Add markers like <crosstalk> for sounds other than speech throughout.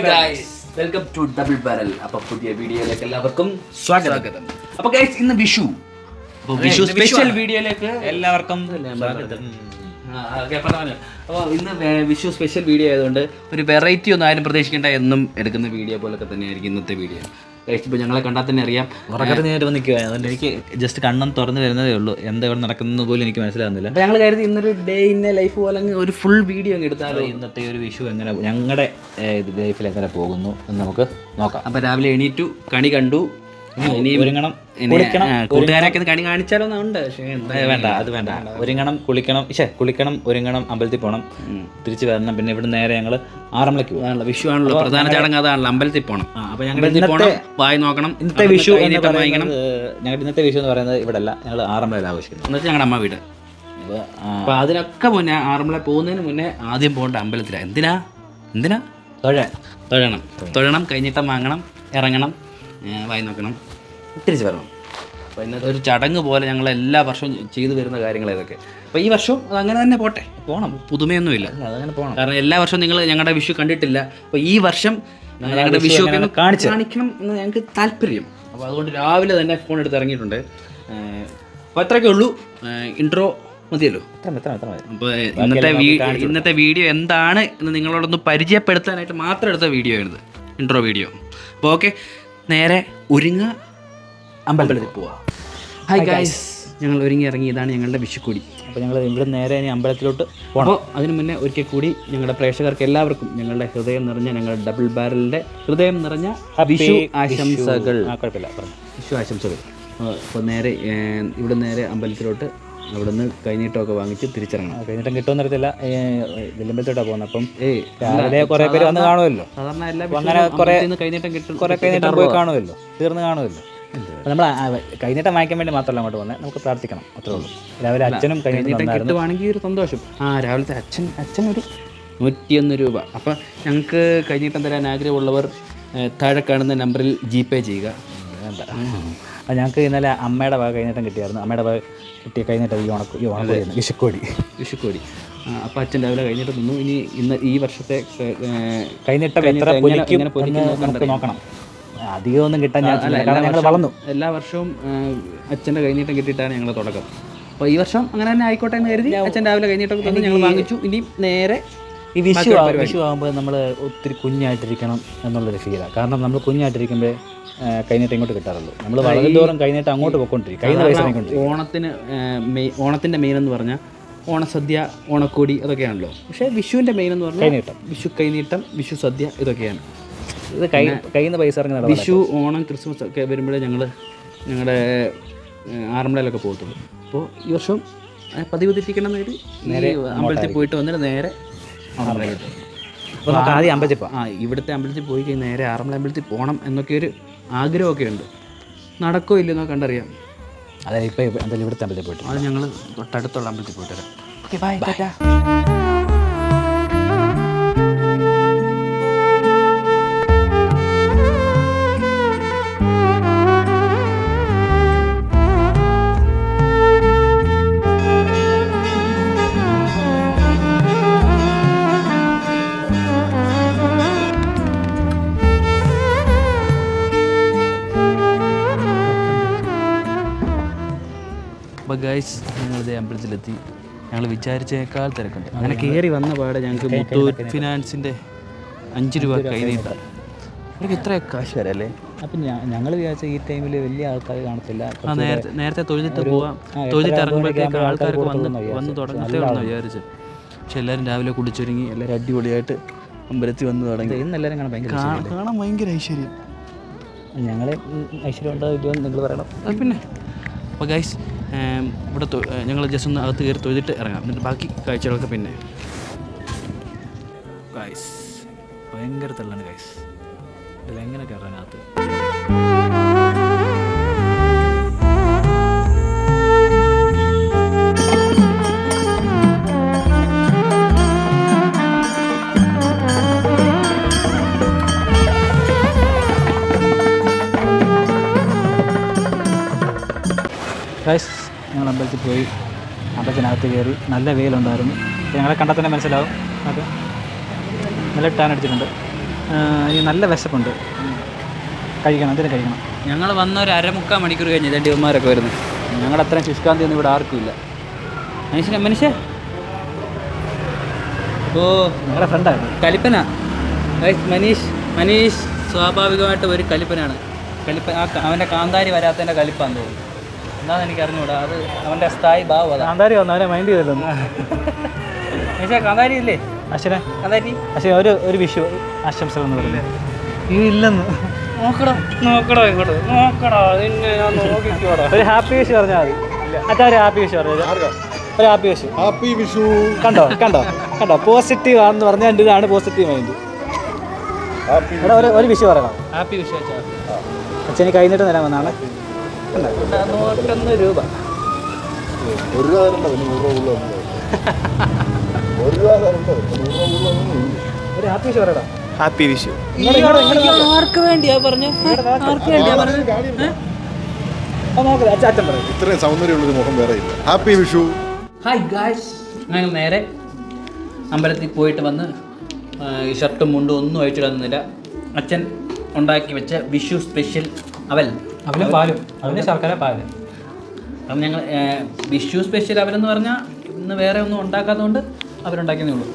Hi guys welcome to double barrel അപ്പൊ പുതിയ വീഡിയോയിലേക്ക് എല്ലാവർക്കും സ്വാഗതം. അപ്പൊ ഗൈസ് ഇന്ന് വിഷു. അപ്പൊ വിഷു സ്പെഷ്യൽ. വീഡിയോയിലേക്ക് എല്ലാവർക്കും സ്വാഗതം. അപ്പോൾ ഇന്ന് വിഷു സ്പെഷ്യൽ വീഡിയോ ആയതുകൊണ്ട് ഒരു വെറൈറ്റി ഒന്നും ആരും പ്രതീക്ഷിക്കേണ്ട എന്നും എടുക്കുന്ന വീഡിയോ പോലൊക്കെ തന്നെയായിരിക്കും ഇന്നത്തെ വീഡിയോ ഇപ്പൊ ഞങ്ങളെ കണ്ടാൽ തന്നെ അറിയാം. ഉറക്കത്തിന് നേരിട്ട് വന്ന് നിൽക്കുക അതുകൊണ്ട് എനിക്ക് ജസ്റ്റ് കണ്ണം തുറന്നു വരുന്നതേ ഉള്ളൂ. എന്താ ഇവിടെ നടക്കുന്നത് പോലും എനിക്ക് മനസ്സിലാകുന്നില്ല. അപ്പോൾ ഞങ്ങൾ കരുതി ഇന്നൊരു ഡേ ഇന്ന ലൈഫ് പോലെ ഒരു ഫുൾ വീഡിയോ അങ്ങ് എടുത്താലോ? ഇന്നത്തെ ഒരു വിഷു എങ്ങനെ ഞങ്ങളുടെ ലൈഫിൽ എങ്ങനെ പോകുന്നു എന്ന് നമുക്ക് നോക്കാം. അപ്പോൾ രാവിലെ എണീറ്റു കണി കണ്ടു. ഇനി ഒരുങ്ങണം. കൂട്ടുകാരൊക്കെ കണി കാണിച്ചാലോ ഉണ്ട് പക്ഷേ വേണ്ട അത് വേണ്ട. ഒരുങ്ങണം കുളിക്കണം. പക്ഷേ കുളിക്കണം ഒരുങ്ങണം അമ്പലത്തിൽ പോകണം തിരിച്ചു വരണം. പിന്നെ ഇവിടെ നേരെ ഞങ്ങൾ ആറന്മുളയ്ക്ക് പോകും വിഷു ആണല്ലോ പ്രധാന ചടങ്ങ് അതാണല്ലോ അമ്പലത്തിൽ പോകണം ആ, അപ്പൊ ഞങ്ങൾ ഇന്നത്തെ പോകണം വായി നോക്കണം ഇന്നത്തെ വിഷു പറയുന്നത് ഞങ്ങളുടെ ഇന്നത്തെ വിഷു എന്ന് പറയുന്നത് ഇവിടെ അല്ല ഞങ്ങൾ ആറന്മുളയിൽ ആഘോഷിക്കുന്നു എന്ന് വെച്ചാൽ ഞങ്ങളുടെ അമ്മ വീട്. അപ്പൊ, ആ, അതിനൊക്കെ മുന്നേ ആറന്മുള പോകുന്നതിന് മുന്നേ ആദ്യം പോകേണ്ട അമ്പലത്തിലാണ് എന്തിനാ? എന്തിനാ? തൊഴ. തൊഴണം. തൊഴണം. കഴിഞ്ഞിട്ടം വാങ്ങണം ഇറങ്ങണം വായി നോക്കണം. തിരിച്ചു വരണം അപ്പോൾ ഇന്നത്തെ ഒരു ചടങ്ങ് പോലെ ഞങ്ങൾ എല്ലാ വർഷവും ചെയ്തു വരുന്ന കാര്യങ്ങൾ ഇതൊക്കെ. അപ്പോൾ ഈ വർഷവും അത് അങ്ങനെ തന്നെ പോട്ടെ. പോകണം പുതുമയൊന്നുമില്ല. അതങ്ങനെ പോകണം കാരണം എല്ലാ വർഷവും നിങ്ങൾ ഞങ്ങളുടെ വിഷു കണ്ടിട്ടില്ല. അപ്പോൾ ഈ വർഷം ഞങ്ങളുടെ വിഷു ഒക്കെ കാണിച്ച് കാണിക്കണം എന്ന് ഞങ്ങൾക്ക് താല്പര്യം. അപ്പോൾ അതുകൊണ്ട് രാവിലെ തന്നെ ഫോൺ എടുത്ത് ഇറങ്ങിയിട്ടുണ്ട്. അപ്പോൾ അത്രയൊക്കെ ഉള്ളൂ. ഇൻട്രോ മതിയല്ലോ? അപ്പോൾ ഇന്നത്തെ വീഡിയോ ഇന്നത്തെ വീഡിയോ എന്താണ് എന്ന് നിങ്ങളോടൊന്ന് പരിചയപ്പെടുത്താനായിട്ട് മാത്രം എടുത്ത വീഡിയോ ആണിത്. ഇൻട്രോ വീഡിയോ അപ്പോൾ ഓക്കെ നേരെ ഒരുങ്ങ അമ്പലത്തിൽ പോവാം. ഹായ് ഗായ്സ് ഞങ്ങൾ ഒരുങ്ങി ഇറങ്ങി ഇതാണ് ഞങ്ങളുടെ വിഷുക്കൂടി. അപ്പോൾ ഞങ്ങൾ ഇവിടെ നേരെ ഇനി അമ്പലത്തിലോട്ട് പോകണം അപ്പോൾ അതിനു മുന്നേ ഒരിക്കൽ കൂടി ഞങ്ങളുടെ പ്രേക്ഷകർക്ക് എല്ലാവർക്കും ഞങ്ങളുടെ ഹൃദയം നിറഞ്ഞ ഞങ്ങളുടെ ഡബിൾ ബാരലിന്റെ ഹൃദയം നിറഞ്ഞ വിഷു ആശംസകൾ. കുഴപ്പമില്ല വിഷു ആശംസകൾ. അപ്പോൾ നേരെ ഇവിടെ നേരെ അമ്പലത്തിലോട്ട് അവിടെ നിന്ന് കൈനീട്ടമൊക്കെ വാങ്ങിച്ച് തിരിച്ചിറങ്ങണം. കഴിഞ്ഞിട്ടും കിട്ടുമെന്ന് അറിയത്തില്ല. വെല്ലുമ്പലത്തോട്ടാണ് പോകുന്നത് അപ്പം രാവിലെ കുറേ പേര് വന്ന് കാണുമല്ലോ. സാധാരണ എല്ലാ അങ്ങനെ കുറേ- കൈനീട്ടം കിട്ടും. കുറേ കഴിഞ്ഞിട്ട് പോയി കാണുമല്ലോ. തീർന്ന് കാണുമല്ലോ. നമ്മൾ കഴിഞ്ഞിട്ട് വാങ്ങിക്കാൻ വേണ്ടി മാത്രമല്ല അങ്ങോട്ട് വന്നത് നമുക്ക് പ്രാർത്ഥിക്കണം. അത്രേ ഉള്ളൂ. രാവിലെ അച്ഛനും കഴിഞ്ഞിട്ട് കിട്ടുവാണെങ്കിൽ ഒരു സന്തോഷം. ആ രാവിലത്തെ അച്ഛൻ അച്ഛനൊരു നൂറ്റിയൊന്ന് രൂപ. അപ്പം ഞങ്ങൾക്ക് കഴിഞ്ഞിട്ട് തരാൻ ആഗ്രഹമുള്ളവർ താഴെ കാണുന്ന നമ്പറിൽ ജി പേ ചെയ്യുക അപ്പം ഞങ്ങൾക്ക് ഇന്നലെ അമ്മയുടെ വക കഴിഞ്ഞിട്ടും കിട്ടിയായിരുന്നു. അമ്മയുടെ വക കിട്ടിയ കഴിഞ്ഞിട്ട് ഈ ഉണക്ക് ഈ ഉണക്കോടി വിഷുക്കോടി വിഷുക്കോടി അപ്പം അച്ഛൻ രാവിലെ കഴിഞ്ഞിട്ട് നിന്നു. ഇനി ഇന്ന് ഈ വർഷത്തെ കഴിഞ്ഞിട്ട് നോക്കണം. അധികം ഒന്നും കിട്ടാൻ ഞങ്ങൾ വളർന്നു. എല്ലാ വർഷവും അച്ഛന്റെ കൈനീട്ടം കിട്ടിയിട്ടാണ് ഞങ്ങൾ തുടക്കം. അപ്പോൾ ഈ വർഷം അങ്ങനെ തന്നെ ആയിക്കോട്ടെ എന്ന് കരുതി അച്ഛൻ രാവിലെ കൈനീട്ടം തന്നെ ഞങ്ങൾ വാങ്ങിച്ചു. ഇനി നേരെ ഈ വിഷു വിഷു ആകുമ്പോൾ നമ്മൾ ഒത്തിരി കുഞ്ഞായിട്ടിരിക്കണം എന്നുള്ളൊരു ഫീലാണ് കാരണം നമ്മൾ കുഞ്ഞായിട്ടിരിക്കുമ്പോൾ കൈനീട്ടം ഇങ്ങോട്ട് കിട്ടാറുള്ളൂ. നമ്മൾ വളരെ ദൂരം കൈനീട്ടം അങ്ങോട്ട് പോയിക്കൊണ്ടിരിക്കും പൈസ ഓണത്തിന് മെയ് ഓണത്തിന്റെ മെയിൻ എന്ന് പറഞ്ഞാൽ ഓണസദ്യ ഓണക്കോടി അതൊക്കെയാണല്ലോ. പക്ഷേ വിഷുവിന്റെ മെയിൻ എന്ന് പറഞ്ഞാൽ കൈനീട്ടം. വിഷു കൈനീട്ടം വിഷു സദ്യ ഇതൊക്കെയാണ്. ഇത് കൈ കയ്യിൽ നിന്ന് പൈസ ഇറങ്ങി നടക്കും വിഷു ഓണം ക്രിസ്മസ് ഒക്കെ വരുമ്പോഴേ ഞങ്ങൾ ഞങ്ങളുടെ ആറന്മുളയിലൊക്കെ പോകത്തുള്ളൂ. അപ്പോൾ ഈ വർഷം പതിവ് തെറ്റിക്കണം എന്ന് നേരെ അമ്പലത്തിൽ പോയിട്ട് വന്നിട്ട് നേരെ ആറന്മുളയിലോട്ട് അപ്പോൾ നമുക്ക് ആദ്യം അമ്പലത്തിൽ പോകാം ആ ഇവിടുത്തെ അമ്പലത്തിൽ പോയി കഴിഞ്ഞാൽ നേരെ ആറന്മുള അമ്പലത്തിൽ പോകണം എന്നൊക്കെ ഒരു ആഗ്രഹമൊക്കെ ഉണ്ട്. നടക്കോ ഇല്ലെന്നോ കണ്ടറിയാം. അതായത് ഇപ്പോൾ എന്തായാലും ഇവിടുത്തെ അമ്പലത്തിൽ പോയിട്ട് അത് ഞങ്ങൾ തൊട്ടടുത്തുള്ള അമ്പലത്തിൽ പോയിട്ട് വരാം. ഓക്കെ ബൈ ഗൈസ് ഞങ്ങളിത് അമ്പലത്തിലെത്തി. ഞങ്ങൾ വിചാരിച്ചേക്കാൾ തിരക്കുണ്ട്. അങ്ങനെ കയറി വന്ന പാടെ ഞങ്ങൾക്ക് മുത്തൂറ്റ് ഫിനാൻസിന്റെ അഞ്ച് രൂപ കൈ നീട്ടാം അവർക്ക് ഇത്ര കാശ് വരല്ലേ? അപ്പം ഞങ്ങൾ വിചാരിച്ച ഈ ടൈമിൽ വലിയ ആൾക്കാർ കാണത്തില്ല. ആ നേരത്തെ നേരത്തെ തൊഴുതിട്ട് പോവാം. തൊഴിലിട്ട് തൊഴുതിട്ട് ഇറങ്ങുമ്പോഴത്തേക്ക് ആൾക്കാർക്ക് ആൾക്കാർ വന്ന് വന്ന്. തുടങ്ങത്തേ ഉള്ളൂ വിചാരിച്ച്. പക്ഷെ എല്ലാവരും രാവിലെ കുടിച്ചൊരുങ്ങി എല്ലാവരും അടിപൊളിയായിട്ട് അമ്പലത്തിൽ വന്ന് തുടങ്ങി. ഇന്ന് എല്ലാവരും കാണാൻ ഭയങ്കര കാണാൻ ഭയങ്കര ഐശ്വര്യം. ഞങ്ങളെ ഐശ്വര്യം ഉണ്ടോ ഇല്ലയോ നിങ്ങൾ പറയണം. പിന്നെ. അപ്പോൾ ഗൈസ് ഇവിടെ ഞങ്ങൾ ജസ്റ്റ് ഒന്ന് അകത്ത് കയറി തൊഴുതിട്ട് ഇറങ്ങാം. എന്നിട്ട് ബാക്കി കാഴ്ചകളൊക്കെ പിന്നെ. ഗൈസ് ഭയങ്കര തള്ളാണ് ഗൈസ് ഇതിലെങ്ങനെ കയറാനകത്ത് ഗൈസ് അമ്പലത്തിൽ പോയി അമ്പലത്തിനകത്ത് കയറി നല്ല വെയിലുണ്ടായിരുന്നു. ഞങ്ങളെ കണ്ടാൽ തന്നെ മനസ്സിലാവും. അത്. നല്ല ടാൻ അടിച്ചിട്ടുണ്ട്. ഈ നല്ല വിശപ്പുണ്ട്. കഴിക്കണം എന്തിനും കഴിക്കണം. ഞങ്ങൾ വന്ന ഒരു അരമുക്കാൽ മണിക്കൂർ കഴിഞ്ഞ് ഇതേ വരുന്നു ഞങ്ങളുടെ അത്രയും ശുഷ്കാന്തി ഒന്നും ഇവിടെ ആർക്കുമില്ല മനുഷ്യനെ മനുഷ്യ. ഓ ഞങ്ങളുടെ ഫ്രണ്ടായിരുന്നു കലിപ്പന. മനീഷ് മനീഷ് സ്വാഭാവികമായിട്ട് ഒരു കലിപ്പനാണ്. കലിപ്പ അവന്റെ കാന്താരി വരാത്തതിന്റെ കലിപ്പാന്ന് തോന്നുന്നു. എന്താണെന്ന് എനിക്ക് അറിഞ്ഞൂടാ. അത് അവന്റെ സ്ഥായി ഭാവം അതാ. കാന്താരി വന്നു അവനെ മൈൻഡ് ചെയ്തല്ലോ പക്ഷേ കാന്താരി ഇല്ലേ? അശ്വനെ. കാന്താരി? അശ്വൻ ഒരു ഒരു വിഷു ആശംസകൾ എന്ന് പറഞ്ഞില്ലേ ഈ ഇല്ലെന്ന്. നോക്കടോ നോക്കടോ ഇങ്ങോട്ട്. നോക്കടാ നിന്നെ ഞാൻ നോക്കിക്കോടാ. ഒരു ഹാപ്പി വിഷു പറഞ്ഞാൽ മതി. അച്ഛാ ഒരു ഹാപ്പി വിഷു പറഞ്ഞു ഒരു ഹാപ്പി വിഷു. ഹാപ്പി വിഷു. കണ്ടോ കണ്ടോ കണ്ടോ. പോസിറ്റീവ് ആണെന്ന് പറഞ്ഞാൽ എന്റെ ഇതാണ് പോസിറ്റീവ് മൈൻഡ് ഒരു ഒരു വിഷു പറയണം. ഹാപ്പി വിശ്വസിച്ചാ അച്ഛന് കഴിഞ്ഞിട്ട് തരാൻ വന്നാണ്. നൂറ്റൊന്ന് രൂപ. ഒരു രൂപ തരണ്ട പിന്നെ നൂറ് രൂപ ഉള്ള? ഒരു രൂപ തരണ്ട നൂറ് രൂപ ഉള്ള ഒരു ഹാപ്പി ഹാപ്പി വിഷു. ആർക്ക് വേണ്ടിയാ പറഞ്ഞു? ആർക്ക് വേണ്ടിയാ ഇത്രയും സൗന്ദര്യമുള്ളൊരു മുഖം വേറെ ഇല്ല. ഹാപ്പി വിഷു. ഹായ് ഗായ്സ് ഞങ്ങൾ നേരെ അമ്പലത്തിൽ പോയിട്ട് വന്ന് ഈ ഷർട്ടും മുണ്ടും ഒന്നും അയച്ചിടുന്നില്ല അച്ഛൻ ഉണ്ടാക്കി വെച്ച വിഷു സ്പെഷ്യൽ അവൽ. അവന് പാലും. അവന് ശർക്കര പാൽ. അപ്പം ഞങ്ങൾ വിഷു സ്പെഷ്യൽ അവരെന്ന് പറഞ്ഞാൽ ഇന്ന് വേറെ ഒന്നും ഉണ്ടാക്കാത്തതുകൊണ്ട് അവരുണ്ടാക്കിയതേ ഉള്ളൂ.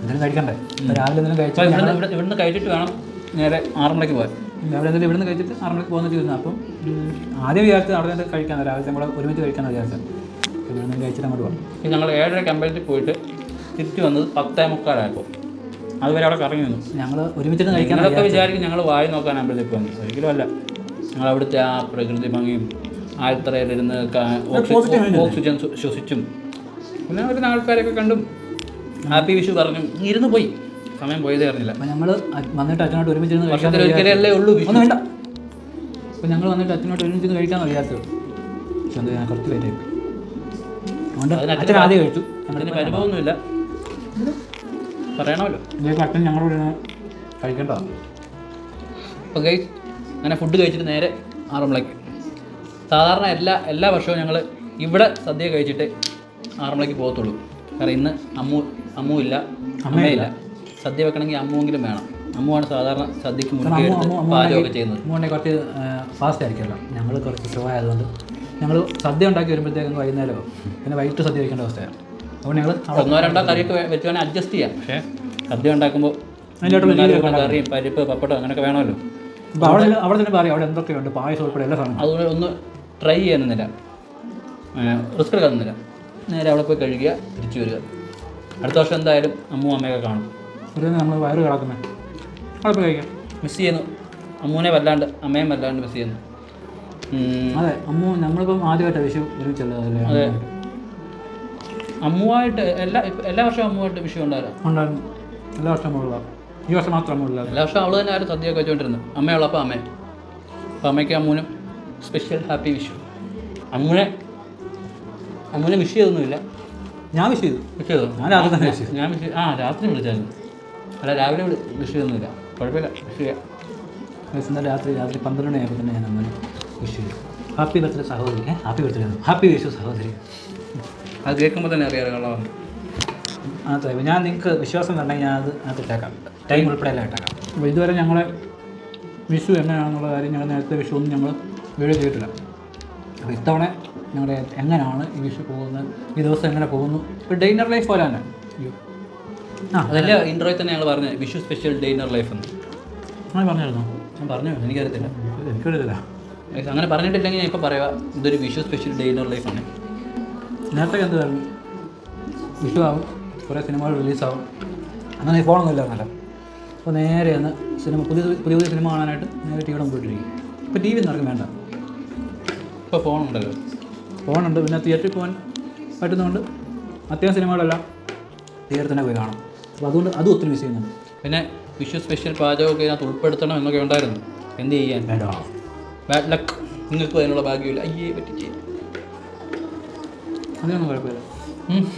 എന്തെങ്കിലും കഴിക്കണ്ടേ? രാവിലെ എന്തെങ്കിലും കഴിച്ചാൽ ഇവിടെ ഇവിടുന്ന് കഴിച്ചിട്ട് വേണം നേരെ ആറുമണിക്ക് പോകാൻ. രാവിലെ എന്തെങ്കിലും ഇവിടുന്ന് കഴിച്ചിട്ട് ആറുമണിക്ക് പോകുന്ന ചോദിച്ചു അപ്പം ആദ്യം വിചാരിച്ചത് അവിടെ നിന്ന് കഴിക്കാൻ രാവിലെ നമ്മൾ ഒരുമിച്ച് കഴിക്കാമെന്ന് വിചാരിച്ചത്. പിന്നെ ഇവിടെ നിന്ന് കഴിച്ചിട്ട് അങ്ങോട്ട് പോകാം. ഞങ്ങൾ ഏഴരയ്ക്ക് അമ്പലത്തിൽ പോയിട്ട് തിരിച്ചു വന്നത് പത്തേ മുക്കാലായപ്പോൾ അതുവരെ അവിടെ കറങ്ങി നിന്നു. ഞങ്ങൾ ഒരുമിച്ചിട്ട് കഴിക്കാൻ ഞങ്ങളൊക്കെ വിചാരിക്കും ഞങ്ങൾ വായി നോക്കാൻ അമ്പലത്തിൽ പോകുന്നു ഒരിക്കലും അല്ല. അവിടുത്തെ ആ പ്രകൃതി ഭംഗിയും ആൽത്തറയിലിരുന്ന് ഓക്സിജൻ ശ്വ- ശ്വസിച്ചും. പിന്നെ ഒരു ആൾക്കാരൊക്കെ കണ്ടും. ഹാപ്പി വിഷു പറഞ്ഞു. ഇരുന്ന് പോയി. സമയം പോയതേ അറിഞ്ഞില്ല. അപ്പം ഞങ്ങൾ വന്നിട്ട് അച്ഛനോട് ഒരുമിച്ചിരുന്ന് ഒരിക്കലല്ലേ ഉള്ളൂ ഒന്നും വേണ്ട. അപ്പം ഞങ്ങൾ വന്നിട്ട് അച്ഛനോട് ഒരുമിച്ചിരുന്ന് കഴിക്കാൻ വിചാരിച്ചത് പക്ഷെ എന്താ ഞാൻ കുറച്ച് പേരായി അതുകൊണ്ട് അച്ഛൻ ആദ്യം കഴിച്ചു. അതിന് പരിഭവമൊന്നുമില്ല പറയണമല്ലോ. അച്ഛൻ ഞങ്ങളോട് കഴിക്കേണ്ടതാണ് അപ്പം അപ്പോൾ ഗൈസ് അങ്ങനെ ഫുഡ് കഴിച്ചിട്ട് നേരെ ആറന്മുളയ്ക്ക്. സാധാരണ എല്ലാ എല്ലാ വർഷവും ഞങ്ങൾ ഇവിടെ സദ്യ കഴിച്ചിട്ട് ആറന്മുളയ്ക്ക് പോകത്തുള്ളൂ. കാരണം ഇന്ന് അമ്മു അമ്മു ഇല്ല അമ്മയില്ല സദ്യ വെക്കണമെങ്കിൽ അമ്മുവെങ്കിലും വേണം. അമ്മുവാണ് സാധാരണ സദ്യക്ക് പാചകമൊക്കെ ചെയ്യുന്നത്. അമ്മുവാണെങ്കിൽ കുറച്ച് ഫാസ്റ്റ് ആയിരിക്കുമല്ലോ. ഞങ്ങൾ കുറച്ച് സ്ലോ ആയതുകൊണ്ട് ഞങ്ങൾ സദ്യ ഉണ്ടാക്കി വരുമ്പോഴത്തേക്കും വൈകുന്നേരമോ പിന്നെ വൈകിട്ട് സദ്യ വയ്ക്കേണ്ട അവസ്ഥയാണ്. അപ്പോൾ ഞങ്ങൾ ഒന്നോ രണ്ടോ കറിയൊക്കെ വെച്ച് വേണേൽ അഡ്ജസ്റ്റ് ചെയ്യാം. പക്ഷേ സദ്യ ഉണ്ടാക്കുമ്പോൾ കറിയും പരിപ്പ് പപ്പടം അങ്ങനെയൊക്കെ വേണമല്ലോ. അവിടെ അവിടെ തന്നെ പറയും. അവിടെ എന്തൊക്കെയുണ്ട്? പായസം ഉൾപ്പെടെ എല്ലാ സാധനം അതുകൊണ്ട് ഒന്ന് ട്രൈ ചെയ്യുന്നില്ല റിസ്ക് എടുക്കുന്നില്ല നേരെ അവിടെ പോയി കഴുകുക തിരിച്ചു വരിക. അടുത്ത വർഷം എന്തായാലും അമ്മു അമ്മയൊക്കെ കാണും. ഒരു നമ്മൾ വയറ് കിടക്കുന്നത് അവിടെ പോയി കഴിക്കാം. മിസ് ചെയ്യുന്നു. അമ്മൂനെ വല്ലാണ്ട് അമ്മയും വല്ലാണ്ട് മിസ് ചെയ്യുന്നു. അതെ അമ്മു നമ്മളിപ്പം ആദ്യമായിട്ട് വിഷു ഒരുമിച്ചല്ലേ അതെ. അമ്മുവായിട്ട് എല്ലാ എല്ലാ വർഷവും അമ്മുവായിട്ട് വിഷയം ഉണ്ടായിരുന്നു ഉണ്ടായിരുന്നു. എല്ലാ വർഷവും മുകളിലാണ് ഈ വർഷം മാത്രം എല്ലാ വർഷവും അവൾ തന്നെ ആരും സദ്യയൊക്കെ വെച്ചുകൊണ്ടിരുന്നത്. അമ്മയുള്ളപ്പോൾ അമ്മ. അപ്പോൾ അമ്മയ്ക്ക് അമ്മൂനും സ്പെഷ്യൽ ഹാപ്പി വിഷു അമ്മൂനെ അമ്മൂനെ വിഷ് ചെയ്തൊന്നുമില്ല. ഞാൻ വിഷ് ചെയ്തു. വിഷ് ചെയ്തു? ഞാൻ രാത്രി തന്നെ വിഷ് ഞാൻ വിഷ് ആ രാത്രി വിളിച്ചായിരുന്നു. അല്ല രാവിലെ വിളി- വിഷ് ചെയ്തൊന്നുമില്ല. കുഴപ്പമില്ല വിഷ് ചെയ്യാം. ഇന്നലെ രാത്രി രാത്രി പന്ത്രണ്ട് മണിയായപ്പോൾ തന്നെ ഞാൻ അമ്മനെ വിഷ് ചെയ്തു. ഹാപ്പി ബർത്ത്ഡേ സഹോദരി. ഹാപ്പി ബർത്ത്ഡേ ഹാപ്പി വിഷു സഹോദരി. അത് കേൾക്കുമ്പോൾ തന്നെ അറിയാം അതെ ഞാൻ നിങ്ങൾക്ക് വിശ്വാസം വേണമെങ്കിൽ ഞാൻ അത് ഇട്ടേക്കാം. ടൈം ഉൾപ്പെടെ എല്ലാം ഇട്ടേക്കാം. അപ്പോൾ ഇതുവരെ ഞങ്ങളെ വിഷു എങ്ങനെയാണെന്നുള്ള കാര്യം ഞങ്ങൾ നേരത്തെ വിഷു ഒന്നും ഞങ്ങൾ വീഡിയോ ചെയ്തിട്ടില്ല. അപ്പോൾ ഇത്തവണ ഞങ്ങളുടെ എങ്ങനെയാണ് ഈ വിഷു പോകുന്നത്? ഈ ദിവസം എങ്ങനെ പോകുന്നു? ഇപ്പോൾ ഡെയിനർ ലൈഫ് പോലെ തന്നെ. ആ അതല്ല ഇൻട്രോയിൽ തന്നെ ഞങ്ങൾ പറഞ്ഞത് വിഷു സ്പെഷ്യൽ ഡെയിനർ ലൈഫ് എന്ന്. അങ്ങനെ പറഞ്ഞായിരുന്നു? ഞാൻ പറഞ്ഞു? എനിക്കറിയത്തില്ല. എനിക്കറിയത്തില്ല. അങ്ങനെ പറഞ്ഞിട്ടില്ലെങ്കിൽ ഞാൻ ഇപ്പോൾ പറയുക ഇതൊരു വിഷു സ്പെഷ്യൽ ഡെയിനർ ലൈഫാണ് നേരത്തെ എന്തായിരുന്നു വിഷു ആവും. കുറേ സിനിമകൾ റിലീസാവും. അങ്ങനെ ഈ ഫോണൊന്നും ഇല്ലായിരുന്നല്ലോ അപ്പോൾ നേരെ ഒന്ന് സിനിമ പുതിയ പുതിയ പുതിയ സിനിമ കാണാനായിട്ട് നേരെ ടി വിയുടെ പോയിട്ടിരിക്കും. ഇപ്പോൾ ടി വി ഒന്നും ആർക്കും വേണ്ട. ഇപ്പോൾ ഫോണുണ്ടല്ലോ. ഫോണുണ്ട്. പിന്നെ തിയേറ്ററിൽ പോകാൻ പറ്റുന്നതുകൊണ്ട് അത്യാവശ്യം സിനിമകളെല്ലാം തിയേറ്ററിൽ തന്നെ പോയി കാണാം. അപ്പോൾ അതുകൊണ്ട് അതും ഒത്തിരി മിസ് ചെയ്യുന്നുണ്ട്. പിന്നെ വിഷു സ്പെഷ്യൽ പാചകമൊക്കെ ഇതിനകത്ത് ഉൾപ്പെടുത്തണം എന്നൊക്കെ ഉണ്ടായിരുന്നു. എന്ത് ചെയ്യാൻ? വേണ്ട ബാഡ് ലക്ക് നിങ്ങൾക്ക് അതിനുള്ള ഭാഗ്യമില്ല. അയ്യേ പറ്റിച്ചേ. അതിനൊന്നും കുഴപ്പമില്ല.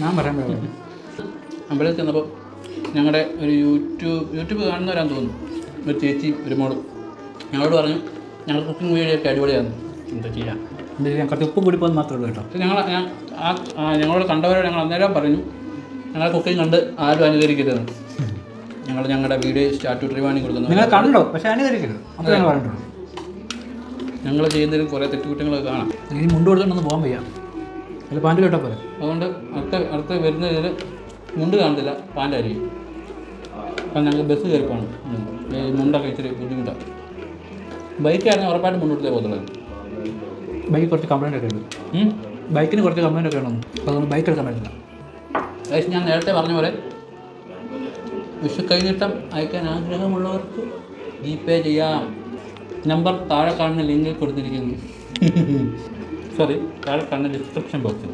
ഞാൻ പറയാൻ കുഴപ്പമില്ല അമ്പലത്തിൽ ചെന്നപ്പോൾ ഞങ്ങളുടെ ഒരു യൂട്യൂബ് യൂട്യൂബ് കാണുന്നവരാന്ന് തോന്നുന്നു. ഒരു ചേച്ചി ഒരു മോൾ. ഞങ്ങളോട് പറഞ്ഞു ഞങ്ങൾ കുക്കിംഗ് വീഡിയോ ഒക്കെ അടിപൊളിയായിരുന്നു എന്താ ചെയ്യാം? കുറച്ച് ഉപ്പും കൂടി പോകുന്നത് മാത്രമേ ഉള്ളൂ കേട്ടോ. ഞങ്ങൾ ഞാൻ ആ ഞങ്ങളോട് കണ്ടവരോട് ഞങ്ങൾ അന്നേരം പറഞ്ഞു ഞങ്ങളെ കുക്കിംഗ് കണ്ട് ആരും അനുകരിക്കരുതെന്ന്. ഞങ്ങൾ ഞങ്ങളുടെ വീഡിയോ സ്റ്റാറ്റു റിവാണി കൊടുക്കുന്നു. നിങ്ങൾ കണ്ടോ? പക്ഷെ അനുകരിക്കരുത്. അപ്പോൾ ഞാൻ പറഞ്ഞിട്ടുള്ളൂ ഞങ്ങൾ ചെയ്യുന്നതിലും കുറേ തെറ്റുകുറ്റങ്ങളൊക്കെ കാണാം. ഇനി മുണ്ട് കൊടുത്തോണ്ടൊന്ന് പോകാൻ വയ്യ. അല്ല പാന്റ് കേട്ടോ പോലെ അതുകൊണ്ട് അടുത്ത അടുത്ത വരുന്നതിൽ മുണ്ട് കാണത്തില്ല പാന്റായിരിക്കും. അപ്പം ഞങ്ങൾക്ക് ബസ് കയറി പോകണം മുണ്ടൊക്കെ ഇച്ചിരി ബുദ്ധിമുട്ടാണ് ബൈക്കായിരുന്നു ഉറപ്പായിട്ട് മുന്നോട്ടേ പോകത്തുള്ളത് ബൈക്ക് കുറച്ച് കംപ്ലൈന്റ് ഒക്കെ ഉണ്ട്. ബൈക്കിന് കുറച്ച് കംപ്ലൈന്റ് ഒക്കെ ഉണ്ടെന്ന്. അപ്പോൾ അതുകൊണ്ട് ബൈക്ക് എടുക്കാൻ പറ്റില്ല. ഏകദേശം ഞാൻ നേരത്തെ പറഞ്ഞ പോലെ വിഷു കൈനീട്ടം അയക്കാൻ ആഗ്രഹമുള്ളവർക്ക് ജി പേ ചെയ്യാം. നമ്പർ താഴെ കാണുന്ന ലിങ്കിൽ കൊടുത്തിരിക്കുന്നു. <laughs> സോറി താഴെ കാണുന്ന ഡിസ്ക്രിപ്ഷൻ ബോക്സിൽ